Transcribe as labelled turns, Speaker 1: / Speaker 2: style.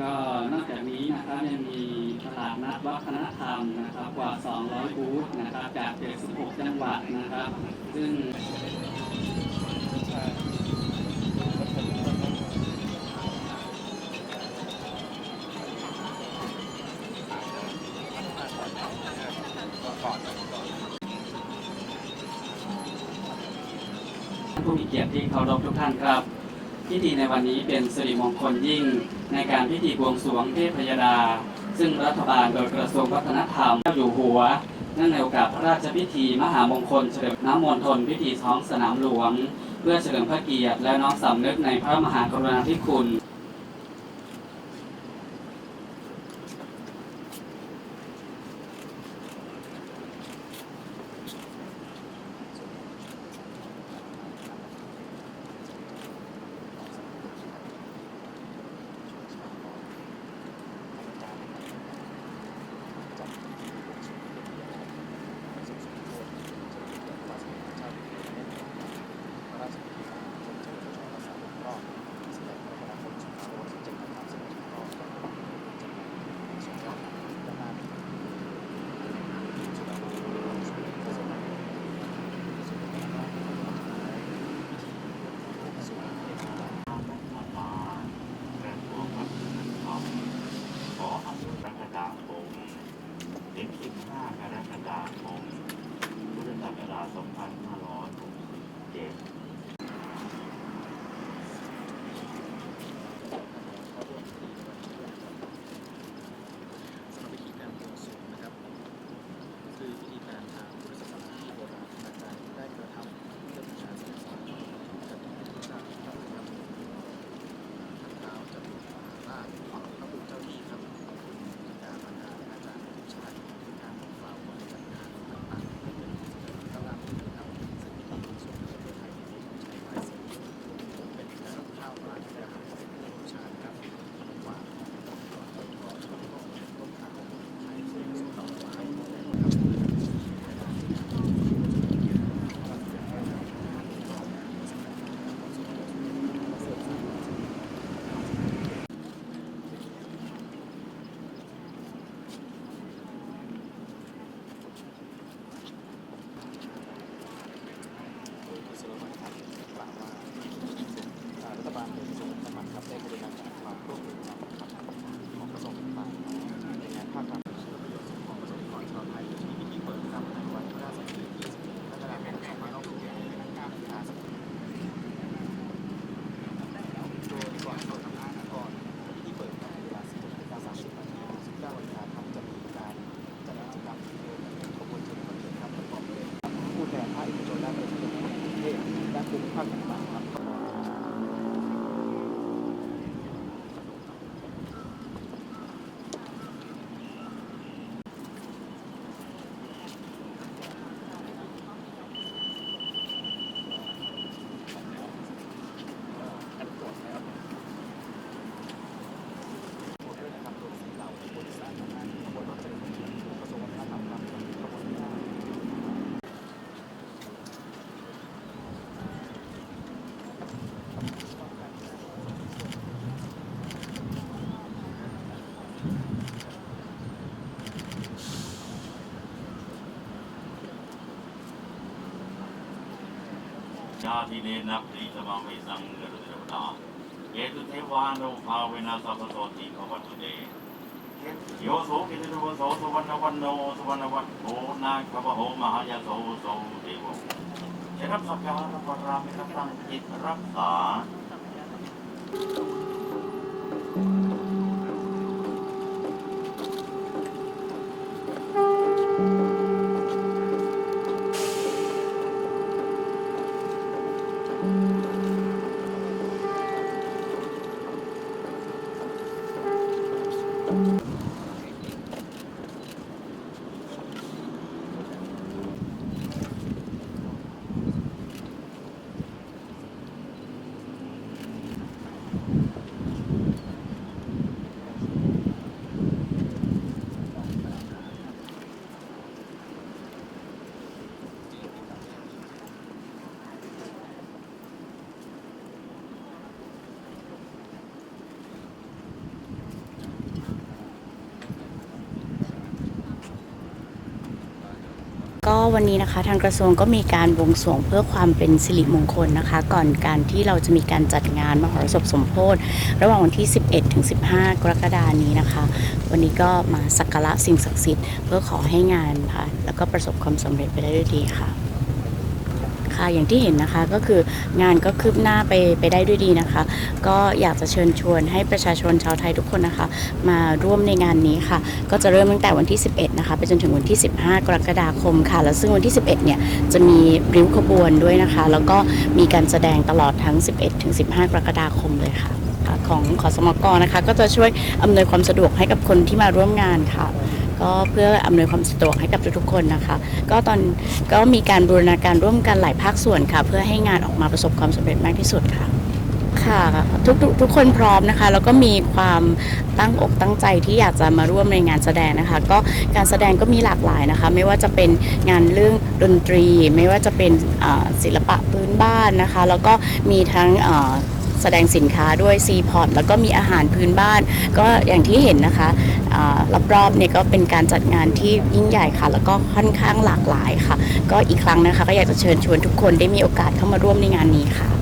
Speaker 1: ก็นอกจากนี้นะครับยังมีตลาดนัดวัฒนธรรมนะครับกว่า 200 บูธนะครับจาก 76 จังหวัดนะครับ ซึ่งผู้มีเกียรติที่เคารพทุกท่านครับ พิธีในวันนี้เป็นสิริมงคลยิ่ง ในการพิธีบวงสรวงเทพยดา ซึ่งรัฐบาลโดยกระทรวงวัฒนธรรมเจ้าอยู่หัวเนื่องในโอกาสพระราชพิธีมหามงคลเฉลิมน้ำมนทนพิธีท้องสนามหลวง เพื่อเฉลิมพระเกียรติและน้อมสำนึกในพระมหากรุณาธิคุณ
Speaker 2: ญาติเนนับรีสมังเวสังเกรุเทวดาเยตุเทวานุภาเวนัสสัพพโสติภวัตุเตโยโสกิติโวโสสุวรรณวันโนสุวรรณวัตโหนาคพโหมหายโสโสเทวะจะรับสักการะปรามิตตังจิตรักษา
Speaker 3: うん ก็
Speaker 4: วันนี้นะคะทางกระทรวงก็มีการบวงสรวงเพื่อความเป็นสิริมงคลนะคะ ก่อนการที่เราจะมีการจัดงานมหรสพสมโพธิระหว่างวันที่ 11ถึง15 กรกฎานี้นะคะ วันนี้ก็มาสักการะสิ่งศักดิ์สิทธิ์เพื่อขอให้งานค่ะแล้วก็ประสบความสำเร็จไปได้ด้วยดีค่ะ คะ อย่างที่เห็นนะคะก็คืองานก็คืบหน้าไปไปได้ด้วยดีนะคะ ก็อยากจะเชิญชวนให้ประชาชนชาวไทยทุกคนนะคะ มาร่วมในงานนี้ค่ะ ก็จะเริ่มตั้งแต่วันที่ 11 นะคะ ไปจนถึงวันที่ 15 กรกฎาคมค่ะ แล้วซึ่งวันที่ 11 เนี่ยจะมีริ้วขบวนด้วยนะคะ แล้วก็มีการแสดงตลอดทั้ง 11 ถึง 15 กรกฎาคมเลยค่ะค่ะของขอสมกนะคะ ก็จะช่วยอำนวยความสะดวกให้กับคนที่มาร่วมงานค่ะ ก็เพื่ออำนวยความสะดวกให้กับทุกๆคนนะคะ ก็ตอนก็มีการบูรณาการร่วมกันหลายภาคส่วนค่ะ เพื่อให้งานออกมาประสบความสำเร็จมากที่สุดค่ะค่ะทุกทุกทุกคนพร้อมนะคะ แล้วก็มีความตั้งอกตั้งใจที่อยากจะมาร่วมในงานแสดงนะคะ ก็การแสดงก็มีหลากหลายนะคะ ไม่ว่าจะเป็นงานเรื่องดนตรี ไม่ว่าจะเป็นอ่าศิลปะพื้นบ้านนะคะ แล้วก็มีทั้งอ่า แสดงสินค้าด้วยซีพอร์ตแล้วก็มีอาหารพื้นบ้าน ก็อย่างที่เห็นนะคะอ่ารอบๆเนี่ยก็เป็นการจัดงานที่ยิ่งใหญ่ค่ะ แล้วก็ค่อนข้างหลากหลายค่ะ ก็อีกครั้งนะคะ ก็อยากจะเชิญชวนทุกคนได้มีโอกาสเข้ามาร่วมในงานนี้ค่ะ